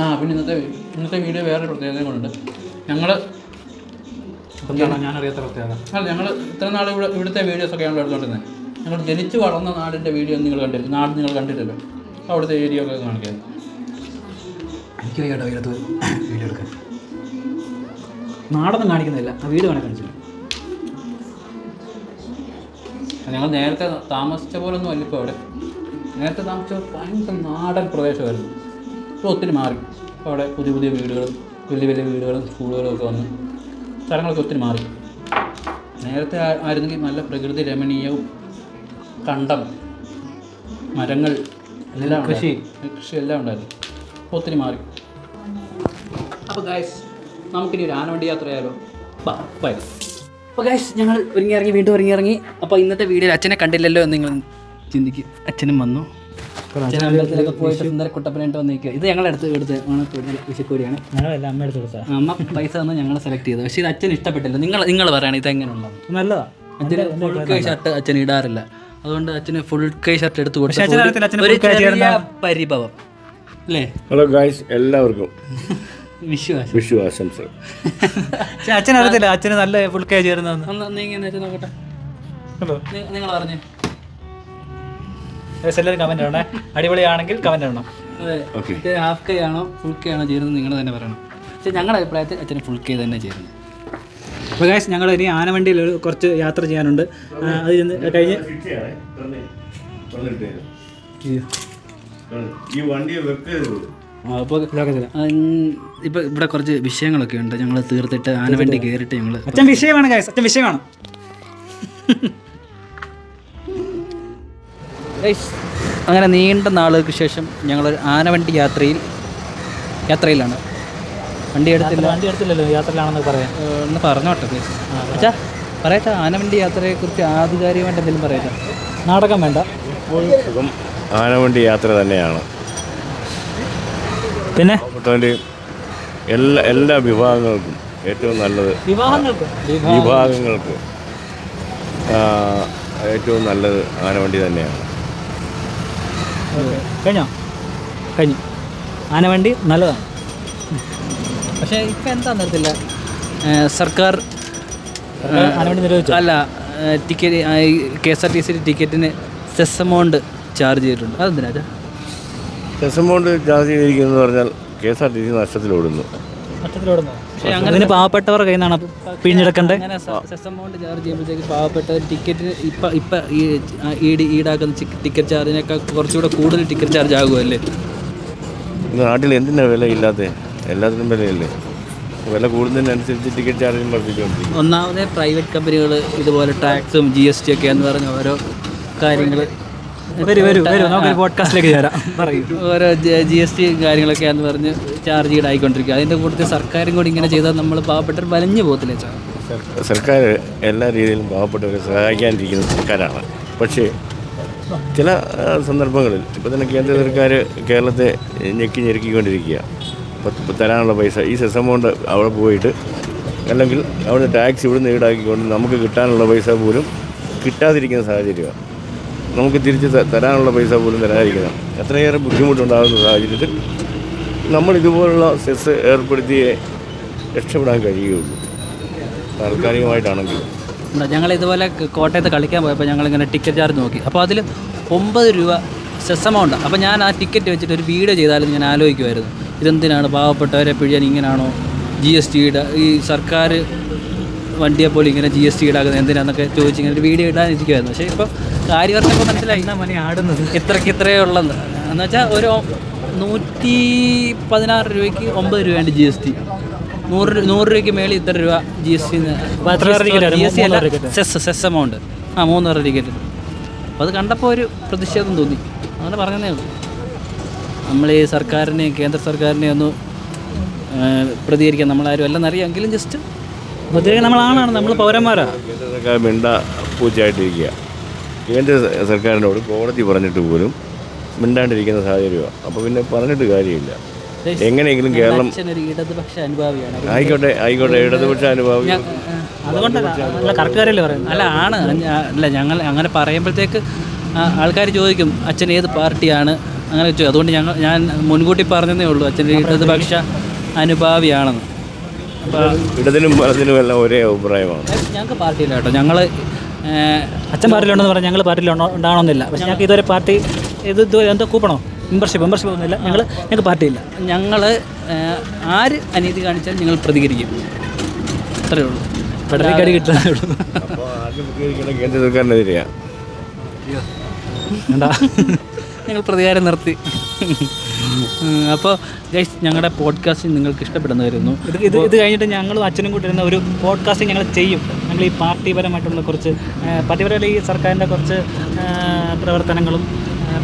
ആ പിന്നെ ഇന്നത്തെ ഇന്നത്തെ വീഡിയോ വേറെ പ്രത്യേകതകളുണ്ട് ഞങ്ങൾ എന്താണ് അറിയാത്ത പ്രത്യേകത. അല്ല ഞങ്ങൾ ഇത്ര നാൾ ഇവിടെ ഇവിടുത്തെ വീഡിയോസൊക്കെ ഞങ്ങൾ എടുത്തുകൊണ്ടിരുന്നത് ഞങ്ങൾ ജനിച്ചു വളർന്ന നാടിന്റെ വീഡിയോ നിങ്ങൾ കണ്ടിരുന്നു നാട് നിങ്ങൾ കണ്ടിട്ടില്ല. അവിടുത്തെ ഏരിയ ഒക്കെ കാണിക്കാം. എനിക്ക് വീടത്ത് വീഡിയോ എടുക്കാൻ. നാടൊന്നും കാണിക്കുന്നില്ല. ആ വീട് കാണിച്ചില്ല ഞങ്ങൾ നേരത്തെ താമസിച്ച പോലൊന്നും അല്ല ഇപ്പോൾ അവിടെ. നേരത്തെ താമസിച്ച ഭയങ്കര നാടൻ പ്രദേശമായിരുന്നു. ഇപ്പോൾ ഒത്തിരി മാറി. അവിടെ പുതിയ പുതിയ വീടുകളും വലിയ വലിയ വീടുകളും സ്കൂളുകളും ഒക്കെ വന്നു സ്ഥലങ്ങളൊക്കെ ഒത്തിരി മാറി. നേരത്തെ ആയിരുന്നെങ്കിൽ നല്ല പ്രകൃതി രമണീയവും കണ്ടം മരങ്ങൾ എല്ലാം കൃഷി. കൃഷി എല്ലാം ഉണ്ടായിരുന്നു. അപ്പോൾ ഒത്തിരി മാറി. അപ്പോൾ ഗായ്സ് നമുക്കിനി ഒരു ആനവണ്ടി യാത്രയാലോ? ചെയ്യാലോ ബൈ അപ്പോൾ ഗൈസ് ഞങ്ങൾ ഒരുങ്ങി ഇറങ്ങി വീണ്ടും ഒരുങ്ങി ഇറങ്ങി അപ്പോൾ ഇന്നത്തെ വീഡിയോയിൽ അച്ഛനെ കണ്ടില്ലല്ലോ എന്ന് നിങ്ങൾ ചിന്തിക്കും അച്ഛനും വന്നു. അച്ഛൻ അമ്പലത്തിലൊക്കെ പോയിട്ട് സുന്ദര കുട്ടപ്പനായിട്ട് വന്നിരിക്കുക. ഇത് ഞങ്ങൾ എടുത്ത് എടുത്ത് ഞങ്ങളെല്ലാം അമ്മ എടുത്ത് കൊടുത്താ. അമ്മ പൈസ തന്ന് ഞങ്ങൾ സെലക്ട് ചെയ്തത് പക്ഷേ ഇത് അച്ഛൻ ഇഷ്ടപ്പെട്ടില്ല. നിങ്ങൾ നിങ്ങൾ പറയണം ഇത് എങ്ങനെയുള്ളത് നല്ലതാ. അച്ഛന് ഫുൾ കൈ ഷർട്ട് അച്ഛൻ ഇടാറില്ല. അതുകൊണ്ട് അച്ഛന് ഫുൾ കൈ ഷർട്ട് എടുത്ത് കൊടുത്തു പരിഭവം. അല്ലേ? ഹലോ ഗായ്സ് എല്ലാവർക്കും. <laughs> വിശ്വാസം വിഷു ആശംസകൾ. പക്ഷെ അച്ഛൻ അറിയത്തില്ല. അച്ഛന് നല്ല ഫുൾ കെ കണ്ടോ നിങ്ങൾ പറഞ്ഞു. എല്ലാവരും കമന്റ് ഇടണേ. അടിപൊളിയാണെങ്കിൽ കമന്റ് ഇടണം. അതെ. ഇത് ഹാഫ് കൈ ആണോ ഫുൾ കൈ ആണോ ചേരുന്നത് നിങ്ങൾ തന്നെ പറയണം. പക്ഷേ ഞങ്ങളുടെ അഭിപ്രായത്തിൽ അച്ഛന് ഫുൾ കൈ തന്നെ ചേരുന്നു അപ്പോൾ ഗൈസ് ഞങ്ങൾ ഇനി ആനവണ്ടിയിൽ ഒരു കുറച്ച് യാത്ര ചെയ്യാനുണ്ട്. അത് കഴിഞ്ഞ് ഈ വണ്ടി അപ്പോൾ ഇപ്പോൾ ഇവിടെ കുറച്ച് വിഷയങ്ങളൊക്കെ ഉണ്ട്. ഞങ്ങൾ തീർത്തിട്ട് ആനവണ്ടി കയറിയിട്ട് ഞങ്ങൾ അച്ഛൻ വിഷയമാണ് ഗൈസ് അച്ഛൻ വിഷയമാണ്. അങ്ങനെ നീണ്ട നാളുകൾക്ക് ശേഷം ഞങ്ങൾ ആനവണ്ടി യാത്രയിൽ യാത്രയിലാണ്. വണ്ടി എടുത്തില്ല. വണ്ടി എടുത്തില്ലല്ലോ യാത്രയിലാണെന്ന് പറയാം ഒന്ന് പറഞ്ഞോട്ടെ please. അച്ഛാ പറയട്ടെ ആനവണ്ടി യാത്രയെക്കുറിച്ച് ആധികാരികമായിട്ട് എന്തെങ്കിലും പറയട്ടെ? നാടകം വേണ്ട. സുഖം. ആനവണ്ടി യാത്ര തന്നെയാണ്. പിന്നെ? എല്ലാ എല്ലാ വിഭാഗങ്ങൾക്കും ഏറ്റവും നല്ലത്. വിഭാഗങ്ങൾക്ക്. വിഭാഗങ്ങൾക്ക് ഏറ്റവും നല്ലത് ആനവണ്ടി തന്നെയാണ്. കഴിഞ്ഞോ? കഴിഞ്ഞു. ആനവണ്ടി നല്ലതാണ്. പക്ഷേ ഇപ്പം എന്താ നിർത്തില്ല സർക്കാർ ആനവണ്ടി നിരോധിച്ചു? അല്ല ticket K S R T C ടിക്കറ്റിന് സെസ് എമൗണ്ട് ചാർജ് ചെയ്തിട്ടുണ്ട്. അതെന്തിനാ സെസ് എമൗണ്ട് ചാർജ് ചെയ്തിരിക്കുന്നത് പറഞ്ഞാൽ K S R T C നഷ്ടത്തിലോടുന്നു. നഷ്ടത്തിലോടുന്നു പാവപ്പെട്ടവരുടെ കയ്യിൽ നിന്നാണ് പിഴിഞ്ഞെടുക്കേണ്ടത്. അങ്ങനെ സെസ് എമൗണ്ട് ചാർജ് ചെയ്യുമ്പോഴത്തേക്ക് പാവപ്പെട്ട ടിക്കറ്റിന് ഇപ്പം ഇപ്പം ഈ ഈടാക്കുന്ന ടിക്കറ്റ് ചാർജിനൊക്കെ കുറച്ചുകൂടെ കൂടുതൽ ടിക്കറ്റ് ചാർജ് ആകുമല്ലേ നാട്ടിൽ എന്തിനാ വില ഇല്ലാതെ എല്ലാത്തിനും വിലയല്ലേ? വില കൂടുന്നതിനനുസരിച്ച് ടിക്കറ്റ് ചാർജും വർദ്ധിച്ചുകൊണ്ടിരിക്കും ഒന്നാമത് പ്രൈവറ്റ് കമ്പനികൾ ഇതുപോലെ ടാക്സും ജി എസ് ടി ഒക്കെ എന്ന് പറഞ്ഞ ഓരോ കാര്യങ്ങൾ വരൂ വരൂ വരൂ. നമുക്ക് പോഡ്കാസ്റ്റിലേക്ക് ചേരാം. പറയൂ. ഓരോ ജി എസ് ടി കാര്യങ്ങളൊക്കെ എന്ന് പറഞ്ഞ് ചാർജ് ഈടായിക്കൊണ്ടിരിക്കുക. അതിന്റെ കൂട്ടത്തിൽ സർക്കാരും കൂടി ഇങ്ങനെ ചെയ്താൽ നമ്മൾ പാവപ്പെട്ടവർ വലഞ്ഞു പോകത്തില്ലേ ചാ സർക്കാർ എല്ലാ രീതിയിലും പാവപ്പെട്ടവരെ സഹായിക്കാനിരിക്കുന്ന സർക്കാരാണ്. പക്ഷേ ചില സന്ദർഭങ്ങളിൽ ഇപ്പോൾ തന്നെ കേന്ദ്ര സർക്കാർ കേരളത്തെ ഞെക്കി ഞെരുക്കിക്കൊണ്ടിരിക്കുക. തരാനുള്ള പൈസ ഈ സെസ് എമൗണ്ട് അവിടെ പോയിട്ട് അല്ലെങ്കിൽ അവിടെ ടാക്സ് ഇവിടുന്ന് ഈടാക്കിക്കൊണ്ട് നമുക്ക് കിട്ടാനുള്ള പൈസ പോലും കിട്ടാതിരിക്കുന്ന സാഹചര്യമാണ്. നമുക്ക് തിരിച്ച് തരാനുള്ള പൈസ പോലും തരാതിരിക്കണം എത്രയേറെ ബുദ്ധിമുട്ടുണ്ടാകുന്ന സാഹചര്യത്തിൽ നമ്മൾ ഇതുപോലുള്ള സെസ് ഏർപ്പെടുത്തിയേ രക്ഷപ്പെടാൻ കഴിയുകയുള്ളൂ. താൽക്കാലികമായിട്ടാണെങ്കിലും. ഞങ്ങൾ ഇതുപോലെ കോട്ടയത്ത് കളിക്കാൻ പോയപ്പോൾ ഞങ്ങളിങ്ങനെ ടിക്കറ്റ് ചാർജ് നോക്കി. അപ്പോൾ അതിൽ ഒമ്പത് രൂപ സെസ് എമൗണ്ട് അപ്പോൾ ഞാൻ ആ ടിക്കറ്റ് വെച്ചിട്ട് ഒരു വീഡിയോ ചെയ്താലും ഞാൻ ആലോചിക്കുമായിരുന്നു ഇതെന്തിനാണ് പാവപ്പെട്ടവരെ പിഴിയാൻ ഇങ്ങനെയാണോ ജി എസ് ടിയുടെ ഈ സർക്കാർ വണ്ടിയെ പോലെ ഇങ്ങനെ ജി എസ് ടി ഈടാക്കുന്നത് എന്തിനാന്നൊക്കെ ചോദിച്ച് ഇങ്ങനെ ഒരു വീഡിയോ ഇടാനിരിക്കുമായിരുന്നു പക്ഷേ ഇപ്പോൾ കാര്യവർക്കൊക്കെ മനസ്സിലായി. മണി ആടുന്നത്? ഇത്രയ്ക്ക് ഇത്രയേ ഉള്ളെന്ന്. എന്ന് വെച്ചാൽ ഒരു നൂറ്റി പതിനാറ് രൂപയ്ക്ക് ഒമ്പത് രൂപയുണ്ട് ജി എസ് ടി നൂറ് നൂറ് രൂപയ്ക്ക് മേളിൽ ഇത്ര രൂപ G S T? G S T അല്ല സെസ് സെസ് എമൗണ്ട് ആ മൂന്ന് പേരുടെ ടിക്കറ്റ് അപ്പോൾ അത് കണ്ടപ്പോൾ ഒരു പ്രതിഷേധം തോന്നി. അങ്ങനെ പറഞ്ഞതേ ഉള്ളൂ. നമ്മൾ ഈ സർക്കാരിനെ കേന്ദ്ര സർക്കാരിനെ ഒന്ന് ആ, പ്രതികരിക്കാൻ നമ്മളാരും എല്ലാം അറിയാമെങ്കിലും ജസ്റ്റ് നമ്മളാണ് നമ്മൾ പൗരന്മാരാണ് കേന്ദ്ര സർക്കാർ മിണ്ട പൂച്ചയായിട്ടിരിക്കുക. കേന്ദ്ര സർക്കാരിനോട് കോടതി പറഞ്ഞിട്ട് പോലും മിണ്ടാണ്ടിരിക്കുന്ന സാഹചര്യമാണ് അപ്പോൾ പിന്നെ പറഞ്ഞിട്ട് കാര്യമില്ല. എങ്ങനെയെങ്കിലും കേരളം അച്ഛനൊരു ഇടതുപക്ഷ അനുഭാവിയാണ്. ആയിക്കോട്ടെ ആയിക്കോട്ടെ ഇടതുപക്ഷ അനുഭവം. അതുകൊണ്ടല്ല അല്ല കറക്റ്റ് കാര്യമല്ലേ പറയുന്നത്? അല്ല ആണ് അല്ല ഞങ്ങൾ അങ്ങനെ പറയുമ്പോഴത്തേക്ക് ആൾക്കാർ ചോദിക്കും അച്ഛൻ ഏത് പാർട്ടിയാണ്? അങ്ങനെ ചോദിക്കും. അതുകൊണ്ട് ഞങ്ങൾ ഞാൻ മുൻകൂട്ടി പറഞ്ഞതേ ഉള്ളൂ അച്ഛൻ ഇടതുപക്ഷ അനുഭാവിയാണെന്ന്. ഇടതിനും വലതിനും എല്ലാം ഒരേ അഭിപ്രായമാണ്. ഞങ്ങൾക്ക് പാർട്ടിയില്ല കേട്ടോ. ഞങ്ങൾ അച്ഛൻ പാർട്ടിയിലുണ്ടെന്ന് പറഞ്ഞാൽ ഞങ്ങൾ പാർട്ടിയിൽ ഉണ്ടാകണമെന്നില്ല പക്ഷേ ഞങ്ങൾക്ക് ഇതുവരെ പാർട്ടി ഇത് ഇതുവരെ എന്തോ കൂപ്പണോ? മെമ്പർഷിപ്പ് മെമ്പർഷിപ്പ് ഒന്നുമില്ല. ഞങ്ങൾ ഞങ്ങൾക്ക് പാർട്ടിയില്ല. ഞങ്ങൾ ആര് അനീതി കാണിച്ചാൽ ഞങ്ങൾ പ്രതികരിക്കും. അത്രയേ ഉള്ളൂ. ഫെഡറിക്കടി കിട്ടുന്നതേ ഉള്ളൂ. അപ്പോൾ ആദ്യം പ്രതികരിക്കണം കേന്ദ്ര സർക്കാരിനെതിരെയാണ് ഞങ്ങൾ പ്രതികാരം നിർത്തി. അപ്പോൾ ഗൈസ് ഞങ്ങളുടെ പോഡ്കാസ്റ്റിംഗ് നിങ്ങൾക്ക് ഇഷ്ടപ്പെടുന്നു വരുന്നു ഇത് ഇത് ഇത് കഴിഞ്ഞിട്ട് ഞങ്ങളും അച്ഛനും കൂട്ടിരുന്ന ഒരു പോഡ്കാസ്റ്റിംഗ് ഞങ്ങൾ ചെയ്യും. ഞങ്ങൾ ഈ പാർട്ടിപരമായിട്ടുള്ള കുറച്ച് പാർട്ടിപരമല്ല ഈ സർക്കാരിന്റെ കുറച്ച് പ്രവർത്തനങ്ങളും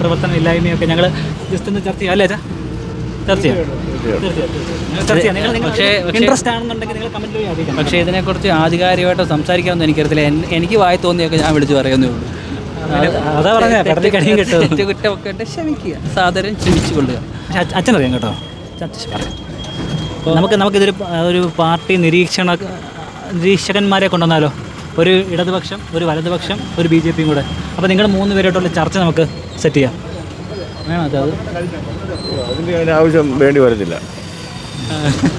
പ്രവർത്തന ഇല്ലായ്മയൊക്കെ ഞങ്ങൾ ജസ്റ്റ് ഒന്ന് ചർച്ച ചെയ്യാം. അല്ലേ അച്ഛാ? പക്ഷേ- ഇതിനെക്കുറിച്ച് ആധികാരികമായിട്ട് സംസാരിക്കാമെന്ന് എനിക്കറിയത്തില്ല. എനിക്ക് വായി തോന്നിയൊക്കെ ഞാൻ വിളിച്ചു പറയുന്നേ ഉള്ളൂ. അതാ പറഞ്ഞ ഫെഡറിക്കടിയും കിട്ടും. തെറ്റ് കുറ്റമൊക്കെ ഉണ്ട് ക്ഷമിക്കുക. സാധാരണ ക്ഷമിച്ചു കൊള്ളുക. പക്ഷെ അച്ഛ- അച്ഛനറിയാം കേട്ടോ? നമുക്ക് നമുക്കിതൊരു ഒരു പാർട്ടി നിരീക്ഷണ നിരീക്ഷകന്മാരെ കൊണ്ടുവന്നാലോ? ഒരു ഇടതുപക്ഷം ഒരു വലതുപക്ഷം ഒരു ബി ജെ പിയും കൂടെ. അപ്പോൾ നിങ്ങൾ മൂന്ന് പേരോട്ടുള്ള ചർച്ച നമുക്ക് സെറ്റ് ചെയ്യാം. വേണം അത്? അത് അതിന്റെ ആവശ്യം വേണ്ടി വരത്തില്ല.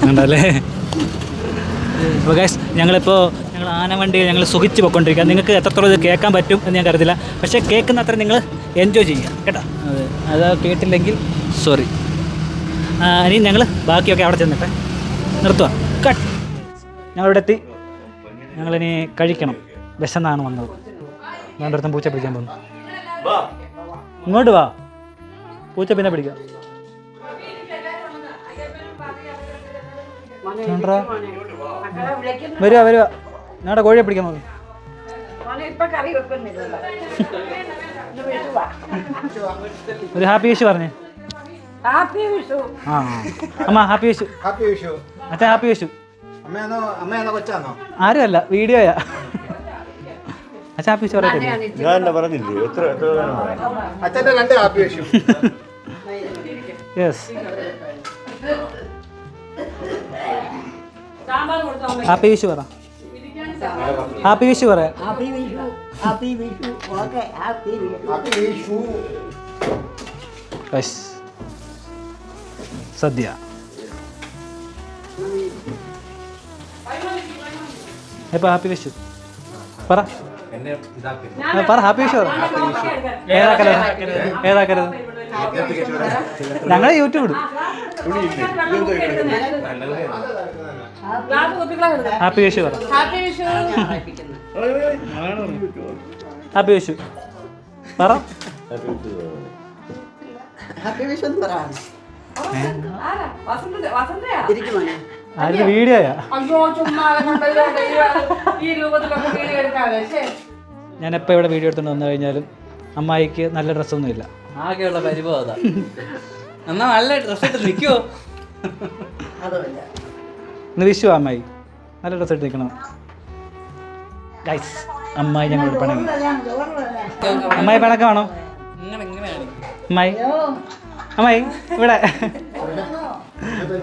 ഉണ്ടല്ലേ അപ്പോൾ ഗൈസ് ഞങ്ങളിപ്പോൾ ഞങ്ങൾ ആനവണ്ടിയിൽ ഞങ്ങൾ സുഖിച്ച് പോയിക്കൊണ്ടിരിക്കുക. നിങ്ങൾക്ക് എത്രത്തോളം ഇത് കേൾക്കാൻ പറ്റും എന്ന് ഞാൻ കരുതില്ല പക്ഷേ കേൾക്കുന്ന അത്ര നിങ്ങൾ എൻജോയ് ചെയ്യുക കേട്ടോ? അതെ. അത് കേട്ടില്ലെങ്കിൽ സോറി ഇനി ഞങ്ങൾ ബാക്കിയൊക്കെ അവിടെ ചെന്നിട്ട് നിർത്തുക. കട്ട് ഞങ്ങളിവിടെ എത്തി ഞങ്ങളിനി കഴിക്കണം. വിശന്നാണ് വന്നത്. വേണ്ടടുത്തും പൂച്ച പിടിക്കാൻ പോകുന്നു. ഇങ്ങോട്ട് വാ. പൂച്ച പിന്നെ പിടിക്കാം. വരുവാ വരുവാ. വരുവാ ഞങ്ങളുടെ കോഴിയെ പിടിക്കാൻ പോകുന്നു ഒരു ഹാപ്പി വിഷു പറഞ്ഞേ. ഹാപ്പി വിഷു. ആ അമ്മ ഹാപ്പി വിഷു. ഹാപ്പി വിഷു. അച്ഛൻ ഹാപ്പി വിഷു. അമ്മയാണോ അമ്മയാണോ കൊച്ചാണോ? ആരുമല്ല വീഡിയോയാ. അച്ഛൻ ഹാപ്പി വിഷു പറയട്ടെ ഞാൻ പറഞ്ഞില്ലേ? എത്ര അച്ഛന്റെ രണ്ട് happy Vishu. Yes happy Vishu പറ. ഹാപ്പി വിഷു പറയാം happy Vishu happy Vishu okay happy Vishu happy Vishu സദ്യ ഇപ്പൊ ഹാപ്പി വിഷു പറ പറ ഹാപ്പി വിഷു പറ ഏതാക്കരുത് ഏതാക്കരുത് ഞങ്ങളെ യൂട്യൂബ് ഇടും ഹാപ്പി വിഷു പറ. ഹാപ്പി വിഷു പറ. ഹാപ്പി വിഷു എന്ന് ആരുടെ വീഡിയോ ഞാൻ എപ്പോൾ ഇവിടെ വീഡിയോ എടുത്തു വന്നു കഴിഞ്ഞാലും അമ്മായിക്ക് നല്ല ഡ്രസ്സൊന്നും ഇല്ല. ആകെയുള്ള പരിഭവം അതാ. എന്നാ നല്ല ഡ്രസ്സ് ഇട്ട് നിൽക്കുമോ അതുമില്ല. ഇന്ന് വിഷു അമ്മായി. നല്ല ഡ്രസ് നിൽക്കണം ഗൈസ് അമ്മായി ഞങ്ങൾ പിണങ്ങി അമ്മായി പിണക്കാണോ അമ്മായി. അമ്മായി ഇവിടെ.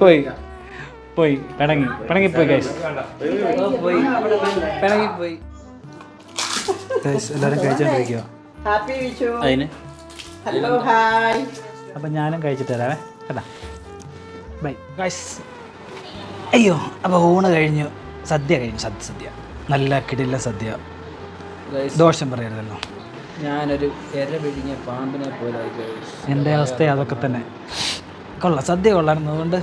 പോയി. പോയി. പിണങ്ങി. പിണങ്ങിപ്പോയി ഗൈസ് പോയി പിണങ്ങിപ്പോയി ഗൈസ് എല്ലാവരും വിഷു അതിന്? അപ്പം ഞാനും കഴിച്ചിട്ട് തരാമേ കേട്ടാ. ബൈ ഗൈസ് അയ്യോ അപ്പോൾ ഊണ് കഴിഞ്ഞു. സദ്യ കഴിഞ്ഞു. സദ്യ സദ്യ. നല്ല കിടില്ല സദ്യ. ദോഷം പറയരുതല്ലോ. ഞാനൊരു എര പിഴിഞ്ഞ പാമ്പിനെ പോലെ. എന്റെ അവസ്ഥ അതൊക്കെ തന്നെ. കൊള്ള. സദ്യ കൊള്ളായിരുന്നു അതുകൊണ്ട്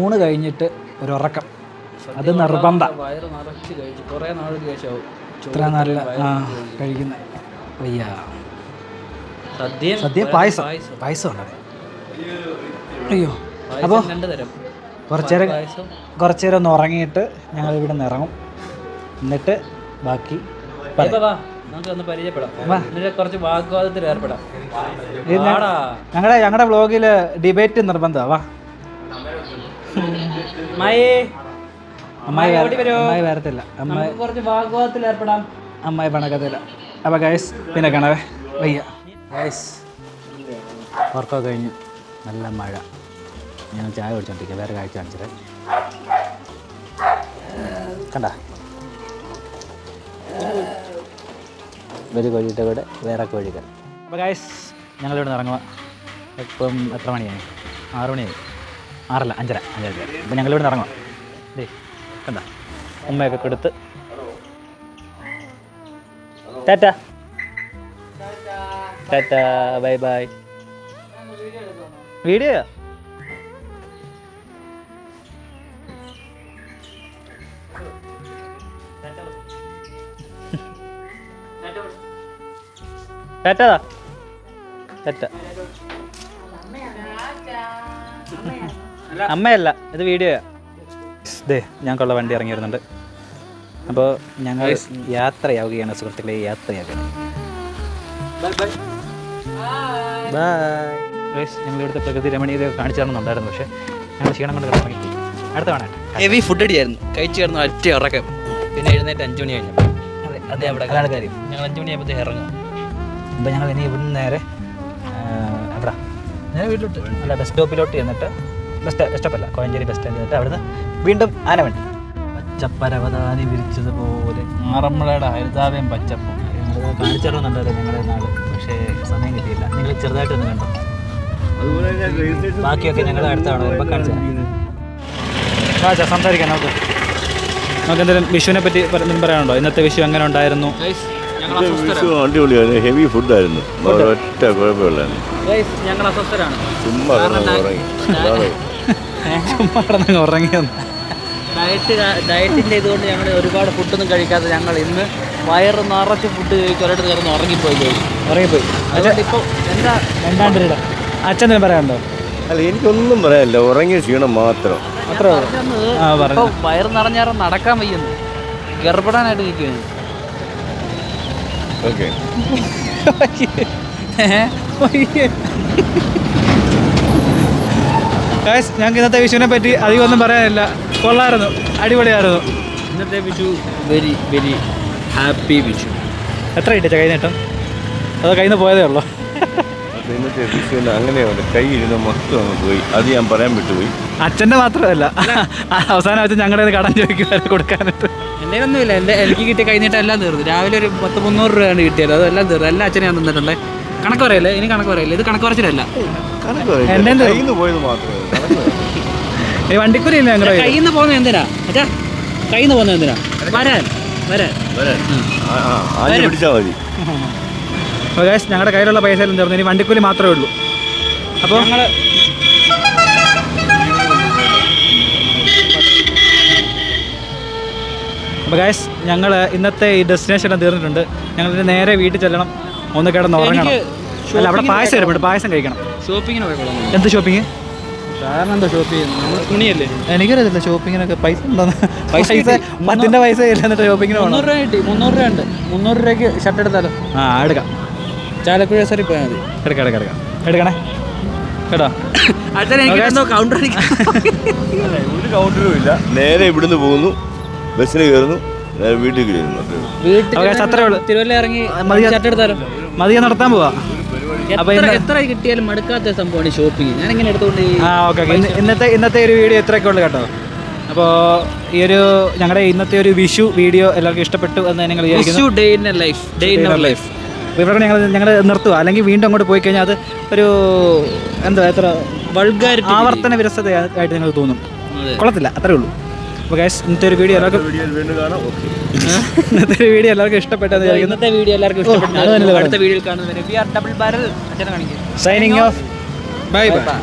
ഊണ് കഴിഞ്ഞിട്ട് ഒരു ഉറക്കം അത് നിർബന്ധ. വയറ് നിറച്ച് കഴിച്ചു കുറേ ഇത്ര നല്ല ആ കഴിക്കുന്ന. വയ്യ സദ്യ സദ്യ പായസം. പായസം ഉണ്ടായിരുന്നു അയ്യോ. അപ്പോൾ രണ്ട് തരം. കുറച്ച് നേരം കുറച്ച് നേരം ഒന്ന് ഉറങ്ങിയിട്ട് ഞങ്ങൾ ഇവിടെ നിന്ന് ഇറങ്ങും. എന്നിട്ട് ബാക്കി ഞങ്ങളുടെ ഞങ്ങളുടെ വ്ളോഗിൽ ഡിബേറ്റ് നിർബന്ധമാണ് വാ. മയേ അമ്മായി ഓടി വര- വരൂ. അമ്മായി വരത്തില്ല. അമ്മായി നമുക്ക് കുറച്ച് വാഗ്വാദത്തിൽ ഏർപ്പെടാം. അമ്മായി പണക്കത്തില്ല. അപ്പോൾ ഗൈസ് പിന്നെ കാണാവേ. വയ്യ. ഗൈസ് ഉറക്കമൊക്കെ കഴിഞ്ഞു. നല്ല മഴ. ഞാൻ ചായ കുടിച്ചോണ്ടിരിക്കുക വേറെ കാഴ്ച കാണിച്ചത്. കണ്ട? ഒരു കോഴിയുടെ കൂടെ വേറെ കോഴികൾ അപ്പോൾ ഗായസ് ഞങ്ങളിവിടെ നിന്ന് ഇറങ്ങുക ഇപ്പം എത്ര മണിയായി? ആറ് മണിയായി. ആറല്ല അഞ്ചര അഞ്ചര അപ്പം ഞങ്ങളിവിടെ നിന്ന് ഇറങ്ങുക ദേ കണ്ട? ഉമ്മയൊക്കെ കൊടുത്ത്. Tata. Tata bye bye. Video tata tata അമ്മയല്ല ഇത് വീഡിയോ ദേ ഞങ്ങൾക്കുള്ള വണ്ടി ഇറങ്ങി വരുന്നുണ്ട് അപ്പോൾ ഞങ്ങൾ യാത്രയാവുകയാണ് സുഹൃത്തുക്കളെ യാത്രയാവുകയാണ്. ബൈ ഞങ്ങൾ ഇവിടുത്തെ പ്രകൃതി രമണീയത കാണിച്ചു തരണമെന്നുണ്ടായിരുന്നു പക്ഷേ ഞങ്ങൾ ക്ഷീണം കൊണ്ട് കിടന്നു അടുത്ത വേണം ഹെവി ഫുഡ് അടിയായിരുന്നു. കഴിച്ചു കിടന്നു ഒറ്റ ഉറക്കം. പിന്നെ എഴുന്നേറ്റ് അഞ്ചു മണി കഴിഞ്ഞു. അതെ അതെ അവിടെ കാര്യം. ഞങ്ങൾ അഞ്ചു മണിയായപ്പോഴത്തേക്ക് ഇറങ്ങും. അപ്പോൾ ഞങ്ങൾ ഇനി ഇവിടുന്ന് നേരെ എവിടാ? നേരെ വീട്ടിലോട്ട് അല്ല ബസ് സ്റ്റോപ്പിലോട്ട് ചെന്നിട്ട് ബസ് ബസ് സ്റ്റോപ്പല്ല കോയഞ്ചേരി ബസ് സ്റ്റാൻഡ് ചെന്നിട്ട് അവിടുന്ന് വീണ്ടും ആന വേണ്ടി. പച്ചപ്പരവതാനി വിരിച്ചതുപോലെ ആറന്മുളയുടെ ഹരിതാവയും പച്ചപ്പും. ഞങ്ങൾ കാണിച്ചു തരണമെന്നുണ്ടായിരുന്നു ഞങ്ങളുടെ നാട് പക്ഷേ സമയം കിട്ടിയില്ല. നിങ്ങൾ ചെറുതായിട്ടൊന്ന് കണ്ടു? ബാക്കിയൊക്കെ ഞങ്ങൾ അടുത്താണ് വരുമ്പോൾ കാണിച്ചു. സംസാരിക്കാം നമുക്ക്. നമുക്ക് എന്തെങ്കിലും വിഷുവിനെ പറ്റി പറ- പറയാനുണ്ടോ? ഇന്നത്തെ വിഷു എങ്ങനെ ഉണ്ടായിരുന്നു? അടിപൊളിയായിരുന്നു ഹെവി ഫുഡായിരുന്നു ഒറ്റ കുഴപ്പമില്ലായിരുന്നു. ഞങ്ങൾ അസ്വസ്ഥരാണ്. ചുമ്മാ <laughs> കിടന്ന് ഉറങ്ങി. അതാണ് ചുമ്മാ കിടന്നങ്ങ് ഉറങ്ങിയെന്ന് ഡയറ്റ് ഡയറ്റിന്റെ ഇതുകൊണ്ട് ഞങ്ങൾ ഒരുപാട് ഫുഡൊന്നും കഴിക്കാതെ ഞങ്ങൾ ഇന്ന് വയറ് നിറച്ച് ഫുഡ് കഴിച്ച് ഒരിടത്ത് കിടന്ന് ഉറങ്ങിപ്പോയി കഴിച്ചു ഉറങ്ങിപ്പോയി. അതുകൊണ്ട് ഇപ്പോൾ എന്താ രണ്ടാം രൂപ അച്ഛൻ പറയാനുണ്ടോ? അല്ല എനിക്കൊന്നും പറയാനില്ല. ഉറങ്ങിയ ക്ഷീണം മാത്രം. അത്രേ വയറ് നിറഞ്ഞാറ് നടക്കാൻ വയ്യുന്നു. ഗർഭടാനായിട്ട് നിൽക്കുകയാണ് ഓക്കെ. ഗായ്സ് ഞങ്ങൾക്ക് ഇന്നത്തെ വിഷുവിനെ പറ്റി അധികം ഒന്നും പറയാനില്ല. കൊള്ളായിരുന്നു. അടിപൊളിയായിരുന്നു. ഇന്നത്തെ Vishu very very happy Vishu. എത്ര കിട്ടിച്ച കൈ നേട്ടം അതോ കയ്യിൽ നിന്ന് പോയതേ ഉള്ളൂ? ഇന്നത്തെ വിഷുവിന് അങ്ങനെയാണ് കൈ ഇരുന്ന് മൊത്തം അങ്ങ് പോയി. അത് ഞാൻ പറയാൻ വിട്ടുപോയി. അച്ഛന്റെ മാത്രമല്ല. അവസാനം അച്ഛൻ ഞങ്ങളുടെ കടം ചോദിക്കുമായിരുന്നു കൊടുക്കാനായിട്ട്. എന്റെ ഒന്നുമില്ല എന്റെ എനിക്ക് കിട്ടിയ കഴിഞ്ഞിട്ട് എല്ലാം തീർന്നു. രാവിലെ ഒരു പത്ത് മുന്നൂറ് രൂപയാണ് കിട്ടിയത്. അതെല്ലാം തീർന്നു. എല്ലാ അച്ഛനെയാണ് ഞാൻ തന്നിട്ടുണ്ടേ. കണക്ക് പറയല്ലേ? ഇനി കണക്ക് പറയല്ലേ? ഇത് കണക്ക് പറച്ചിലല്ല. ഈ വണ്ടിക്കൂലി ഇല്ല ഞങ്ങളുടെ കയ്യിൽ. കയ്യിൽ നിന്ന് പോകുന്നത് എന്തിനാ? അച്ഛാ കയ്യിൽ നിന്ന് പോകുന്നത് എന്തിനാ? വരാൻ വരാൻ. ഞങ്ങളുടെ കയ്യിലുള്ള പൈസ എല്ലാം തീർന്നു. ഇനി വണ്ടിക്കൂലി മാത്രമേ ഉള്ളൂ. അപ്പോൾ ഞങ്ങൾ അപ്പോൾ ഗായസ് ഞങ്ങൾ ഇന്നത്തെ ഈ ഡെസ്റ്റിനേഷൻ എല്ലാം തീർന്നിട്ടുണ്ട്. ഞങ്ങൾ നേരെ വീട്ടിൽ ചെല്ലണം. ഒന്ന് കിടന്ന് ഉറങ്ങണം. അല്ല അവിടെ പായസം വരുമ്പോൾ പായസം കഴിക്കണം. ഷോപ്പിങ്ങിന് പോയിക്കോളാം എന്ത് ഷോപ്പിംഗ് സാധാരണ എന്താ ഷോപ്പിംഗ് തുണിയല്ലേ? എനിക്കറിയത്തില്ല ഷോപ്പിങ്ങിനൊക്കെ പൈസ ഉണ്ടോന്ന്. പൈസ. പത്തിന്റെ പൈസ ഇല്ല എന്നിട്ട് ഷോപ്പിങ്ങിന് പോകണം മുന്നൂറ് രൂപ കിട്ടി. മുന്നൂറ് രൂപ ഉണ്ട്. മുന്നൂറ് രൂപയ്ക്ക് ഷർട്ട് എടുത്താലോ? ആ എടുക്കാം. ചാലക്കുഴ സാറി പോയാൽ മതി. എടുക്കാം എടുക്കാം എടുക്കാം. എടുക്കണേ? കേട്ടോ? അടുത്ത കൗണ്ടർ ഒരു കൗണ്ടറും ഇല്ല. നേരെ ഇവിടുന്ന് പോകുന്നു. ബസ്സിന് കയറുന്നു വീട്ടിൽ കയറുന്നു. അത്രേ ഉള്ളൂ. അവകാശം അത്രേ ഉള്ളൂ. തിരുവല്ല ഇറങ്ങി മതി. ഷർട്ട് എടുത്താലോ? മതിയെ നടത്താൻ പോവാ. എത്ര ഇന്ന് എത്ര കിട്ടിയാലും മടുക്കാത്ത സംഭവമാണ് ഷോപ്പിംഗ് ഞാൻ ഇങ്ങനെ എടുത്തുകൊണ്ട് ഈ ആ ഓക്കെ ഓക്കെ. ഇന്നത്തെ ഇന്നത്തെ ഒരു വീഡിയോ ഇത്രയൊക്കെ ഉള്ളു കേട്ടോ. അപ്പോൾ ഈ ഒരു ഞങ്ങളുടെ ഇന്നത്തെ ഒരു വിഷു വീഡിയോ എല്ലാവർക്കും ഇഷ്ടപ്പെട്ടു എന്ന് ഞങ്ങൾ വിചാരിക്കുന്നു. Day in life day in our life ഇവിടെ ഞങ്ങൾ ഞങ്ങൾ നിർത്തുക അല്ലെങ്കിൽ വീണ്ടും അങ്ങോട്ട് പോയി കഴിഞ്ഞാൽ അത് ഒരു എന്താ എത്ര വൾഗാരിറ്റി ആവർത്തന വിരസതയായിട്ട് ഞങ്ങൾ തോന്നും. കൊള്ളത്തില്ല അത്രേ ഉള്ളൂ. അപ്പോൾ ഗൈസ് ഇന്നത്തെ ഒരു വീഡിയോ എല്ലാവർക്കും ഇന്നത്തെ ഒരു വീഡിയോ എല്ലാവർക്കും ഇഷ്ടപ്പെട്ടെന്ന് വിചാരിക്കുന്നു. ഇന്നത്തെ വീഡിയോ എല്ലാവർക്കും ഇഷ്ടപ്പെട്ടു അടുത്ത വീഡിയോ കാണുന്നവരെ we are double barrel signing off bye bye.